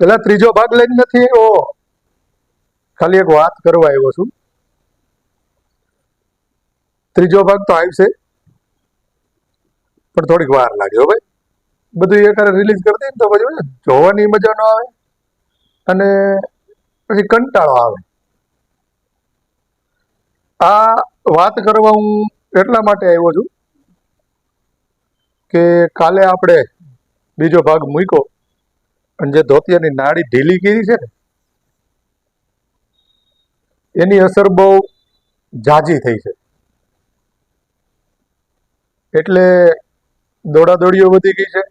પેલા ત્રીજો ભાગ લઈને નથી આવ્યો. ખાલી એક વાત કરવા આવ્યો છું. ત્રીજો ભાગ તો આવશે. પણ થોડીક વાર લાગે ભાઈ. બધું એક રિલીઝ કરી ને તો પછી જોવાની મજા ન આવે. અને પછી કંટાળો આવે. આ વાત કરવા હું એટલા માટે આવ્યો છું કે કાલે આપણે બીજો ભાગ મૂક્યો. અને જે ધોતિયાની નાડી ઢીલી કરી છે ને, એની અસર બહુ જાજી થઈ છે. એટલે દોડાદોડીઓ વધી ગઈ છે.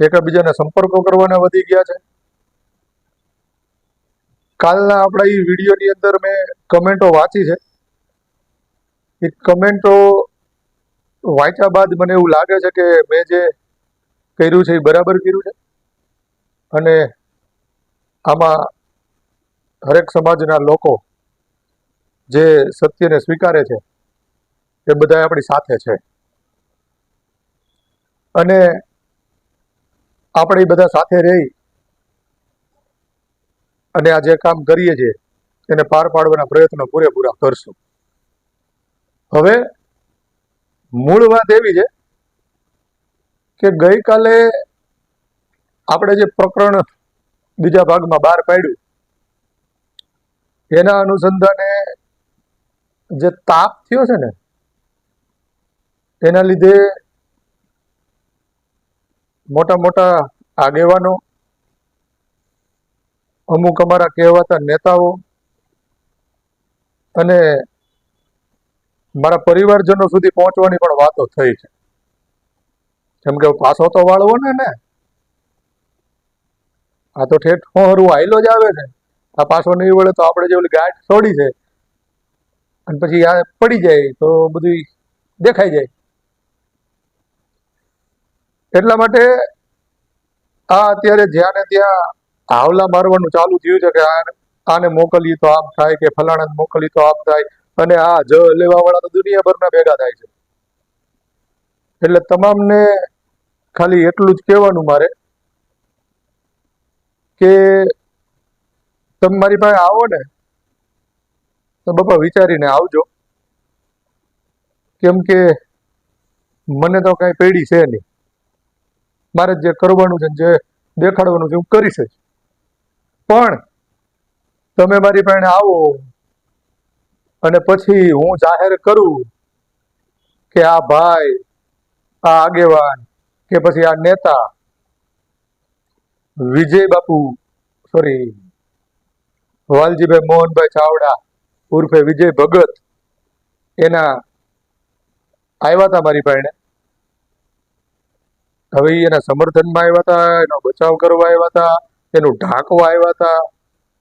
એકબીજાના સંપર્કો કરવાના વધી ગયા છે. કાલના આપણા એ વિડીયોની અંદર મેં કમેન્ટો વાંચી છે. એ કમેન્ટો વાંચ્યા બાદ મને એવું લાગે છે કે મેં જે કર્યું છે એ બરાબર કર્યું છે? અને આમાં હરેક સમાજના લોકો જે સત્યને સ્વીકારે છે, એ બધા આપણી સાથે છે. અને આપણે બધા સાથે રહી અને આ જે કામ કરીએ છીએ, એને પાર પાડવાના પ્રયત્નો પૂરેપૂરા કરશું. હવે મૂળ વાત એવી છે કે ગઈકાલે આપણે જે પ્રકરણ બીજા ભાગમાં બહાર પાડ્યું, એના અનુસંધાને જે તાપ થયો છે ને, એના લીધે મોટા મોટા આગેવાનો, અમુક અમારા કહેવાતા નેતાઓ અને મારા પરિવારજનો સુધી પહોંચવાની પણ વાતો થઈ છે. જેમ કે પાછો તો વાળવો ને ને આ તો ઠેઠ હરું આયલો જ આવે છે. આ પાછો નહીં વળે તો આપણે જે ઓલી ગાંઠ છોડી છે, અને પછી આ પડી જાય તો બધું દેખાઈ જાય. એટલા માટે આ અત્યારે જ્યાં ને ત્યાં હાવલા મારવાનું ચાલુ થયું છે કે આને મોકલીએ તો આમ થાય કે ફલાણાને મોકલીએ તો આમ થાય, અને આ જ લેવા વાળા તો દુનિયાભરના ભેગા થાય છે. એટલે તમામને ખાલી એટલું જ કહેવાનું મારે કે તમે મારી પાસે આવો ને, તો બાપા વિચારીને આવજો. કેમ કે મને તો કાંઈ પેઢી છે નહીં. મારે જે કરવાનું છે જે દેખાડવાનું છે હું કરીશ જ. પણ તમે મારી પાસે આવો અને પછી હું જાહેર કરું કે આ ભાઈ, આ આગેવાન કે પછી આ નેતા વિજય બાપુ સોરી વાલજીભાઈ મોહનભાઈ ચાવડા ઉર્ફે વિજય ભગત એના આવ્યા હતા મારી પાસે હવે એના સમર્થનમાં આવ્યા હતા, એનો બચાવ કરવા આવ્યા હતા, એનું ઢાંકવા આવ્યા હતા.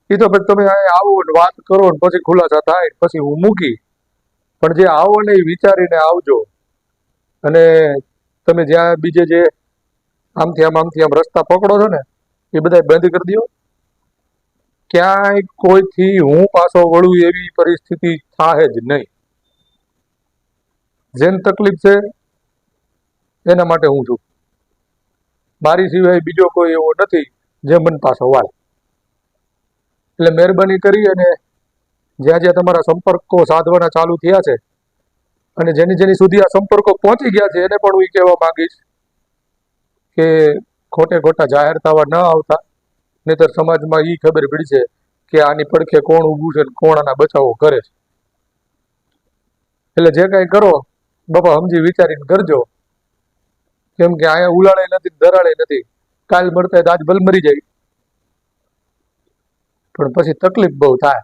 એ તો પછી તમે આવો વાત કરો ને પછી ખુલાસા થાય પછી હું મૂકી. પણ જે આવો ને એ વિચારીને આવજો. અને તમે જ્યાં બીજે જે આમથી આમ આમથી આમ રસ્તા પકડો છો ને, એ બધા બંધ કરી દો. ક્યાંય કોઈથી હું પાછો વળું એવી પરિસ્થિતિ થાય જ નહીં. જેને તકલીફ છે, એના માટે હું છું. મારી સિવાય બીજો કોઈ એવો નથી જે મન પાછો વાળે. એટલે મહેરબાની કરી અને જ્યાં જ્યાં તમારા સંપર્કો સાધવાના ચાલુ થયા છે અને જેની જેની સુધી આ સંપર્કો પહોંચી ગયા છે, એને પણ હું કહેવા માંગીશ કે ખોટે ખોટા જાહેર થવા ન આવતા. નહીતર સમાજમાં એ ખબર પડી છે કે આની પડખે કોણ ઊભું છે કોણ આના બચાવો કરે છે. એટલે જે કાંઈ કરો, બાપા સમજી વિચારીને કરજો. કેમ કે અહીંયા ઉલાળે નથી દરાળે નથી. કાલ મળતા આજ ભલ મરી જાય. પણ પછી તકલીફ બહુ થાય.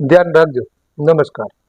ધ્યાન રાખજો. નમસ્કાર.